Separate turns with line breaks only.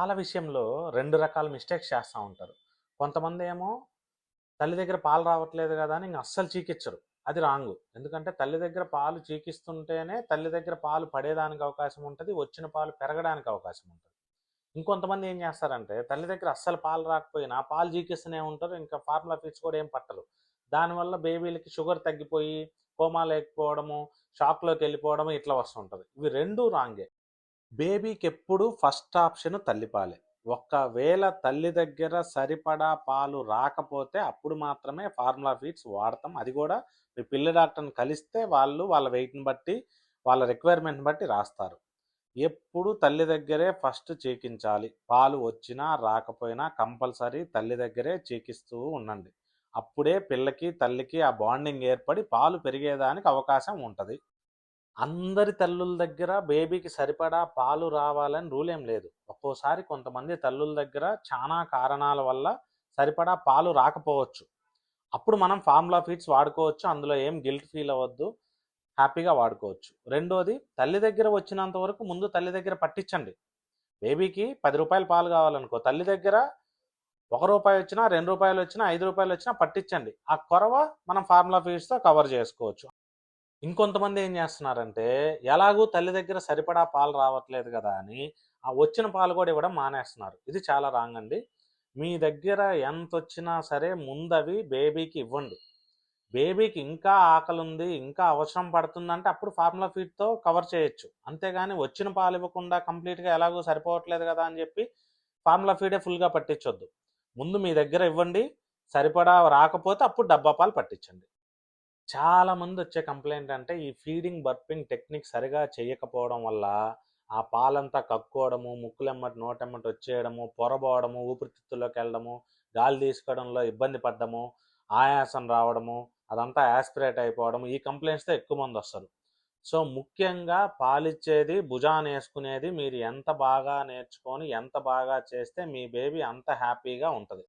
పాల విషయంలో రెండు రకాల మిస్టేక్స్ చేస్తూ ఉంటారు. కొంతమంది ఏమో తల్లి దగ్గర పాలు రావట్లేదు కదా అని ఇంకా అస్సలు చీకిచ్చరు. అది రాంగు. ఎందుకంటే తల్లి దగ్గర పాలు చీకిస్తుంటేనే తల్లి దగ్గర పాలు పడేదానికి అవకాశం ఉంటుంది వచ్చిన పాలు పెరగడానికి అవకాశం ఉంటుంది. ఇంకొంతమంది ఏం చేస్తారంటే తల్లి దగ్గర అస్సలు పాలు రాకపోయినా పాలు చీకిస్తూనే ఉంటారు ఇంకా ఫార్ములా ఫీడ్స్ కూడా ఏం పట్టరు. దానివల్ల బేబీలకి షుగర్ తగ్గిపోయి కోమా లేకపోవడము షాక్లోకి వెళ్ళిపోవడము ఇట్లా వస్తుంటుంది. ఇవి రెండూ రాంగే. బేబీకి ఎప్పుడు ఫస్ట్ ఆప్షన్ తల్లిపాలే. ఒక్కవేళ తల్లి దగ్గర సరిపడా పాలు రాకపోతే అప్పుడు మాత్రమే ఫార్ములా ఫీడ్స్ వాడతాం. అది కూడా మీ పిల్ల డాక్టర్ని కలిస్తే వాళ్ళు వాళ్ళ వెయిట్ని బట్టి వాళ్ళ రిక్వైర్మెంట్ని బట్టి రాస్తారు. ఎప్పుడు తల్లి దగ్గరే ఫస్ట్ చీకించాలి. పాలు వచ్చినా రాకపోయినా కంపల్సరీ తల్లి దగ్గరే చీకిస్తూ ఉండండి. అప్పుడే పిల్లకి తల్లికి ఆ బాండింగ్ ఏర్పడి పాలు పెరిగేదానికి అవకాశం ఉంటుంది. అందరి తల్లుల దగ్గర బేబీకి సరిపడా పాలు రావాలని రూల్ ఏం లేదు. ఒక్కోసారి కొంతమంది తల్లుల దగ్గర చాలా కారణాల వల్ల సరిపడా పాలు రాకపోవచ్చు. అప్పుడు మనం ఫార్ములా ఫీడ్స్ వాడుకోవచ్చు అందులో ఏం గిల్ట్ ఫీల్ అవ్వద్దు హ్యాపీగా వాడుకోవచ్చు. రెండోది తల్లి దగ్గర వచ్చినంత వరకు ముందు తల్లి దగ్గర పట్టించండి. బేబీకి పది రూపాయలు పాలు కావాలనుకో తల్లి దగ్గర ఒక రూపాయి వచ్చినా రెండు రూపాయలు వచ్చినా ఐదు రూపాయలు వచ్చినా పట్టించండి. ఆ కొరవ మనం ఫార్ములా ఫీడ్స్తో కవర్ చేసుకోవచ్చు. ఇంకొంతమంది ఏం చేస్తున్నారంటే ఎలాగూ తల్లి దగ్గర సరిపడా పాలు రావట్లేదు కదా అని ఆ వచ్చిన పాలు కూడా ఇవ్వడం మానేస్తున్నారు. ఇది చాలా రాంగ్ అండి. మీ దగ్గర ఎంత వచ్చినా సరే ముందవి బేబీకి ఇవ్వండి. బేబీకి ఇంకా ఆకలి ఉంది ఇంకా అవసరం పడుతుందంటే అప్పుడు ఫార్ములా ఫీడ్తో కవర్ చేయొచ్చు. అంతేగాని వచ్చిన పాలు ఇవ్వకుండా కంప్లీట్గా ఎలాగో సరిపోవట్లేదు కదా అని చెప్పి ఫార్ములా ఫీడే ఫుల్గా పట్టించొద్దు. ముందు మీ దగ్గర ఇవ్వండి సరిపడా రాకపోతే అప్పుడు డబ్బా పాలు పట్టించండి. చాలా మంది వచ్చే కంప్లైంట్ అంటే ఈ ఫీడింగ్ బర్పింగ్ టెక్నిక్ సరిగా చేయకపోవడం వల్ల ఆ పాలంతా కక్కోవడము ముక్కులెమ్మటి నోటెమ్మటి వచ్చేయడము పొరబోవడము ఊపిరితిత్తుల్లోకి వెళ్ళడము గాలి తీసుకోవడంలో ఇబ్బంది పడ్డము ఆయాసం రావడము అదంతా యాస్పిరేట్ అయిపోవడం ఈ కంప్లైంట్స్తో ఎక్కువ మంది వస్తారు. సో ముఖ్యంగా పాలిచ్చేది భుజాన్ని వేసుకునేది మీరు ఎంత బాగా నేర్చుకొని ఎంత బాగా చేస్తే మీ బేబీ అంత హ్యాపీగా ఉంటుంది.